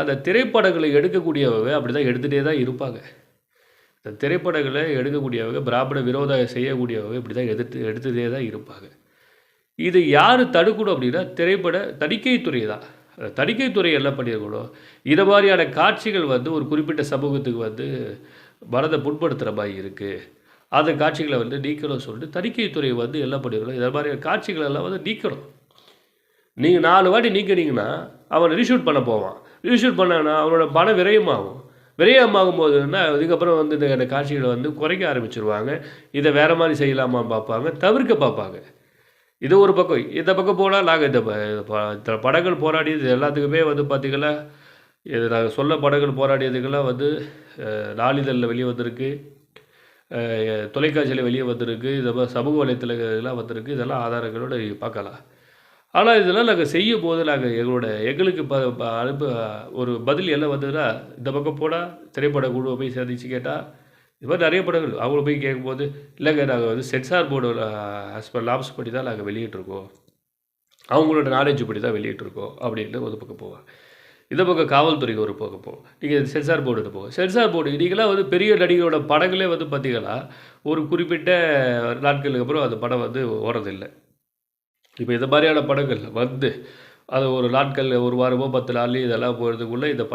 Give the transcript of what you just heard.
அந்த திரைப்படங்களை எடுக்கக்கூடியவங்க அப்படி தான் எடுத்துகிட்டே தான் இருப்பாங்க. இந்த திரைப்படங்களை எடுக்கக்கூடியவங்க பிராமண விரோதம் செய்யக்கூடியவங்க இப்படி தான் எடுத்து எடுத்துகிட்டே தான் இருப்பாங்க. இது யார் தடுக்கணும் அப்படின்னா திரைப்பட தணிக்கைத்துறை தான். அந்த தணிக்கைத்துறை என்ன பண்ணியிருக்கணும்? இதை மாதிரியான காட்சிகள் வந்து ஒரு குறிப்பிட்ட சமூகத்துக்கு வந்து மனதை புண்படுத்துகிற மாதிரி இருக்குது அந்த காட்சிகளை வந்து நீக்கணும் சொல்லிட்டு தணிக்கைத்துறை வந்து என்ன பண்ணியிருக்கணும் இதை மாதிரியான காட்சிகள் எல்லாம் வந்து நீக்கணும். நீங்கள் நாலு வாட்டி நீக்கினீங்கன்னா அவன் ரீஷூட் பண்ண போவான். ரீஷூட் பண்ணனா அவனோட பணம் விரயமாகும். விரயமாகும் போதுன்னா அதுக்கப்புறம் வந்து இந்த காட்சிகளை வந்து குறைக்க ஆரம்பிச்சிருவாங்க. இதை வேறு மாதிரி செய்யலாமா பார்ப்பாங்க. தவிர்க்க பார்ப்பாங்க. இது ஒரு பக்கம். இந்த பக்கம் போனால் நாங்கள் இந்த ப- படங்கள் போராடியது எல்லாத்துக்குமே வந்து பார்த்திங்கன்னா இது நாங்கள் சொல்ல படங்கள் போராடியதுக்கெல்லாம் வந்து நாளிதழில் வெளியே வந்திருக்கு. தொலைக்காட்சியில் வெளியே வந்திருக்கு. இதை மாதிரி சமூக வலைத்தளங்கள்லாம் வந்திருக்கு. இதெல்லாம் ஆதாரங்களோட பார்க்கலாம். ஆனால் இதெல்லாம் நாங்கள் செய்யும் போது நாங்கள் எங்களோட எங்களுக்கு ப ப- அனுப்ப ஒரு பதில் என்ன வந்ததுன்னா இந்த பக்கம் போனால் திரைப்பட குழுவை போய் சந்தித்து கேட்டால் இது மாதிரி நிறைய படங்கள். அவங்கள போய் கேட்கும்போது இல்லைங்க நாங்கள் வந்து சென்சார் போர்டோட ஆஸ் பர் லாப்ஸ் படி தான் நாங்கள் வெளியிட்டிருக்கோம். அவங்களோட நாலேஜ் படி தான் வெளியிட்ருக்கோம் அப்படின்ட்டு ஒரு பக்கம் போவாங்க இந்த பக்கம் காவல்துறைக்கு ஒரு பக்கம் போகும் நீங்கள் சென்சார் போர்டு போகும் சென்சார் போர்டு நீங்களாம் வந்து பெரிய நடிகரோட படங்களே வந்து பார்த்தீங்கன்னா ஒரு குறிப்பிட்ட நாட்களுக்கு அப்புறம் அந்த படம் வந்து ஓடுறதில்லை. இப்போ இந்த மாதிரியான படங்கள் வந்து அது ஒரு நாட்கள் ஒரு வாரமோ பத்து நாள்லேயும் இதெல்லாம் போகிறதுக்குள்ளே இந்த படம்